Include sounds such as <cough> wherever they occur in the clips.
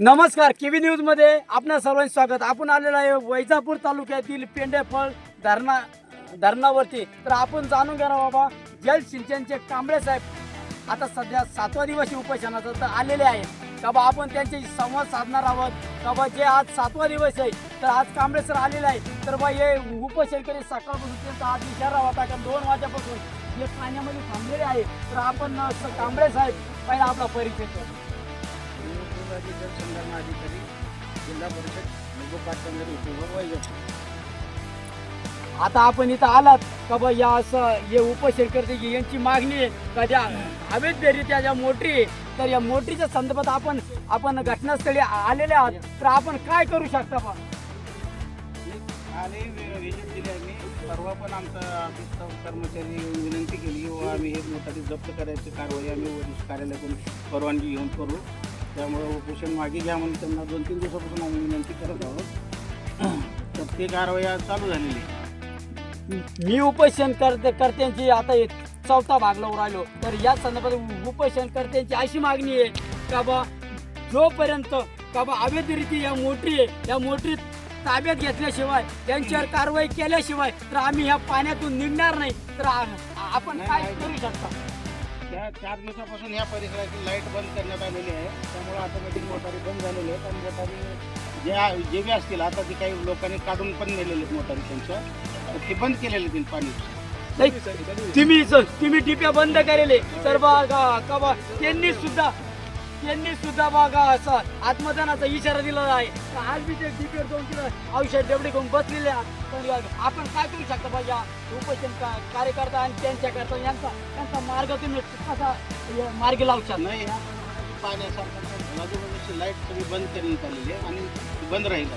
नमस्कार केव्ही न्यूजमध्ये आपणा सर्वांचे स्वागत. आपण आलेलो आहे वैजापूर तालुक्यातील पेंडेफळ धरणा धरणावरती. तर आपण जाणून घ्या बाबा जल सिंचनचे कांबळे साहेब आता सध्या सातवा दिवशी उपोषणाचा तर आलेले आहे का बा आपण त्यांच्याशी संवाद साधणार आहोत. का बा जे आज सातवा दिवस आहे तर आज कांबळे सर आलेले आहे तर बा हे उपोषण करी सकाळपासून त्यांचा आज विचार होता कारण दोन वाजेपासून हे पाण्यामध्ये थांबलेले आहे तर आपण कांबळे साहेब पहिला आपला परिचय करतो विभागीय जलसंधारण अधिकारी जिल्हा परिषद नगोपाटबंधारे उपविभाग वैजापूर आता आपण इथं आलात का बा या असं हे उपोषण यांची मागणी आहे का त्या हवेतरित्या ज्या मोटरी तर या मोटरीच्या संदर्भात आपण आपण घटनास्थळी आलेले आहात तर आपण काय करू शकता बा? आणि व्हिजिट दिली आम्ही. परवा पण आमचा ऑफिसचा कर्मचारी येऊन विनंती केली व आम्ही हे मोटारी जप्त करायची कारवाई आम्ही वरिष्ठ कार्यालयातून परवानगी घेऊन करू. त्यामुळे उपोषण मागे घ्या म्हणून त्यांना दोन तीन दिवसापासून आम्ही विनंती करत आहोत. <clears throat> तर ती कारवाई आज चालू झालेली. आहे. मी उपोषण करते कर्त्यांची आता हे चौथा भाग लावून राहिलो. तर या संदर्भात उपोषण कर्त्यांची अशी मागणी आहे का बा जोपर्यंत का बा अवैधरित्या या मोटरी आहे या मोटरी ताब्यात घेतल्याशिवाय त्यांच्यावर कारवाई केल्याशिवाय तर आम्ही ह्या पाण्यातून निघणार नाही. तर आ- आपण काय करू शकता? त्या चार दिवसापासून या परिसराची लाइट बंद करण्यात आलेली आहे. त्यामुळे ऑटोमॅटिक मोटारी बंद झालेली आहेत आणि मोटारी ज्या जे बी असतील आता ती काही लोकांनी काढून पण नेलेले आहेत मोटारी त्यांच्या. तर ते बंद केलेले आहेत पाणी. नाही, तुम्ही तुम्ही टिप्या बंद केलेले. तर का बा त्यांनी सुद्धा त्यांनी सुद्धा बघा असं आत्मदानाचा इशारा दिला आहे. आज मी ते टिप्यावर दोन किलो औषध डेवडे घेऊन बसलेले आपण काय करू शकता पाहिजे या उपोषण का- कार्यकर्ता आणि त्यांच्याकरता यांचा त्यांचा मार्ग तुम्ही कसा मार्ग मार्गी लावू शकता? नाही ह्या पाण्यासारखं लाइट सगळी बंद करण्यात आलेली आहे आणि बंद राहील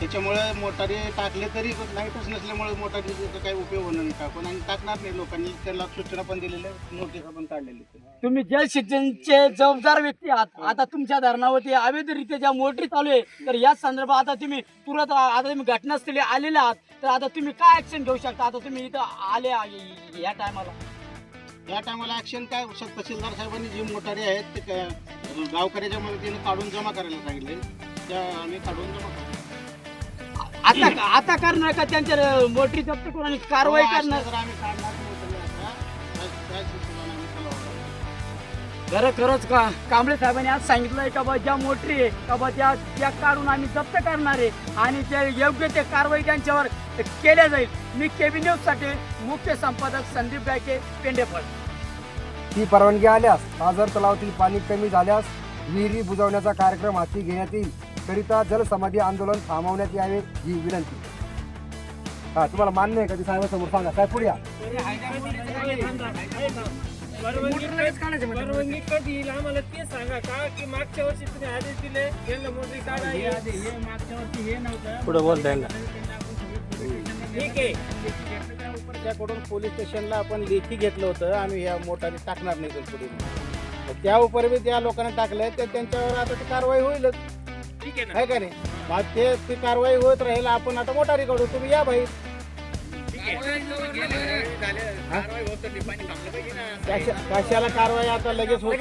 त्याच्यामुळे मोटारी टाकले तरी लाईटच नसल्यामुळे मोटारीचा काही उपयोग होणार नाही टाकून आणि टाकणार नाही लोकांनी. त्याला सूचना पण दिलेल्या नोटिसा पण काढलेल्या आहेत तुम्ही जलसिंचनचे जबाबदार व्यक्ती आहात आता तुमच्या धरणावरती अवैधरित्या ज्या मोटरी चालू आहे तर या संदर्भात आता तुम्ही तुरंत आता तुम्ही घटनास्थळी आलेले आहात तर आता तुम्ही काय ऍक्शन घेऊ शकता? आता तुम्ही इथं आले या टायमाला या टायमाला ऍक्शन काय तहसीलदार साहेबांनी जी मोटारी आहेत ते गावकऱ्याच्या मदतीने काढून जमा करायला सांगितले त्या आम्ही काढून जमा करतो आता आता करणार का त्यांच्या मोटरी जप्त करून आणि कारवाई हो, करणार. खरं खरंच का? कांबळे साहेबांनी आज सांगितलंय का बा ज्या मोटरी आहे का बा त्या त्या काढून आम्ही जप्त करणार आहे आणि ते योग्य ते कारवाई त्यांच्यावर केल्या जाईल. मी केबी न्यूजसाठी मुख्य संपादक संदीप गायके पेंडेफळ ती परवानगी आल्यास पाझर तलावातील पाणी कमी झाल्यास विहिरी बुजवण्याचा कार्यक्रम हाती घेण्यात येईल. करिता जलसमाधी आंदोलन थांबवण्यात यावे ही विनंती. हा तुम्हाला मान्य आहे का ती साहेबांसमोर सांगा. काय पुढे या. परवानगी कधी येईल आम्हाला ते सांगा. का की मागच्या वर्षी तुम्ही आदेश दिले यांना मोटरी काढा हे पुढे बोलताय ना. ठीक आहे. त्याकडून पोलीस स्टेशनला आपण लेखी घेतलं होतं. आम्ही या मोटारी टाकणार नाही तर पुढे. त्या उपर बी त्या लोकांनी टाकलंय तर त्यांच्यावर आता ती कारवाई होईलच. ठीक आहे ना? आहे का नाही? मग ते ती कारवाई होत राहील आपण आता मोटारी काढू तुम्ही या भाई कशा- कशाला कारवाई? आता लगेच होत?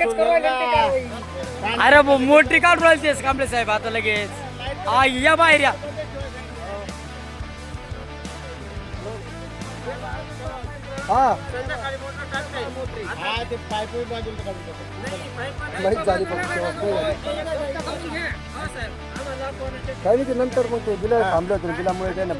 अरे भाऊ, मोटरी काढून राहिली कांबळे साहेब आता लगेच. आ या बाहेर या. पाईप माहीत झाली पण हो काही नाही ते नंतर मग ते बिल थांबलं होतं बिलामुळे केलं.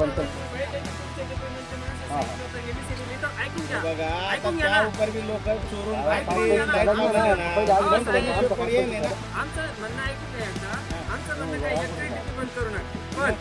ऐकून घ्या. बघा आता त्या ना. उपर बी लोक चोरून हा, काहीतरी हा, लाइट हा, आहे. ना. आमचं केलं, आमचं पर्याय नाही ना. आमचं म्हणणं ऐकून घ्या एकदा. आमचं म्हणणं काय टिपी बंद करू नका. पण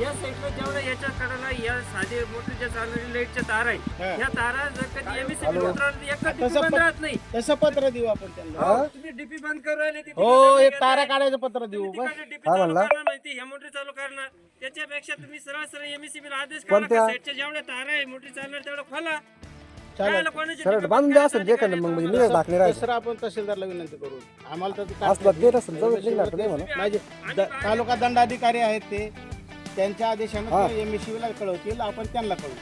या साईडला जेवढं याच्या कडेला या साधे मोठे चालणारी लाईटच्या तार आहे हा. या तारा जर कधी एमएससी हॅलो. उतरवली एका तसं टिपी बंद राहत नाही तसं पत्र देऊ आपण त्यांना हा? तुम्ही डीपी बंद करू राहिले हो करताय. तारा काढायचं पत्र देऊ डीपी चालू? करणार नाही ती ह्या मोटरी चालू करणार त्याच्यापेक्षा तुम्ही सरळ सरळ एमएससी आदेश काढा कोणत्या? का साईडच्या जेवढ्या तारा आहे मोठी चालणार तेवढं खोला सरळ बांधून द्या असेल जे मग म्हणजे आपण तहसीलदारला विनंती करू आम्हाला तर असलं नाही माझे द- तालुका दंडाधिकारी आहेत ते त्यांच्या हा. आदेशाने एम ला कळवतील आपण त्यांना कळवू.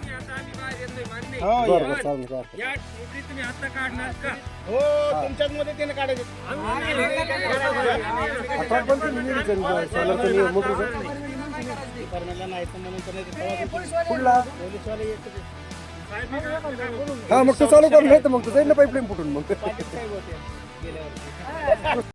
तुम्ही आता आता आम्ही बाहेर येतोय मान्य हो. बरं बरं चालेल काय हरकत या मोटरी तुम्ही आता काढणार का? हो तुमच्याच मदतीने काढायचे. नाही. आता पण करू तर म्हणून तर नाही तर तेव्हा कुठला पोलीसवाले येत होते. हा मग तो चालू कर नाही तर मग तो जाईल ना पाईपलाईन फुटून मग. पाटील साहेब होते गेल्या वर्षी